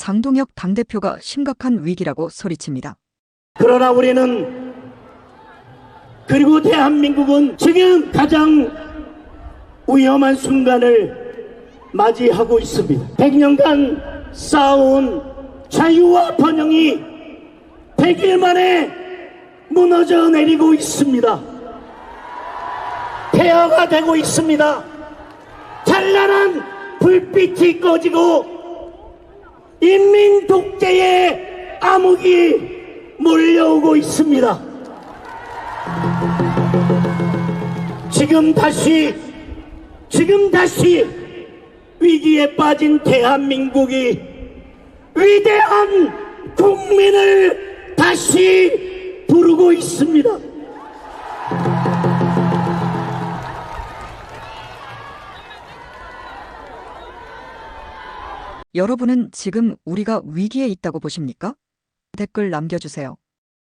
장동혁 당대표가 심각한 위기라고 소리칩니다. 그러나 우리는 그리고 대한민국은 지금 가장 위험한 순간을 맞이하고 있습니다. 100년간 쌓아온 자유와 번영이 100일 만에 무너져 내리고 있습니다. 폐허가 되고 있습니다. 찬란한 불빛이 꺼지고 인민 독재의 암흑이 몰려오고 있습니다. 지금 다시, 지금 다시 위기에 빠진 대한민국이 위대한 국민을 다시 부르고 있습니다. 여러분은 지금 우리가 위기에 있다고 보십니까? 댓글 남겨주세요.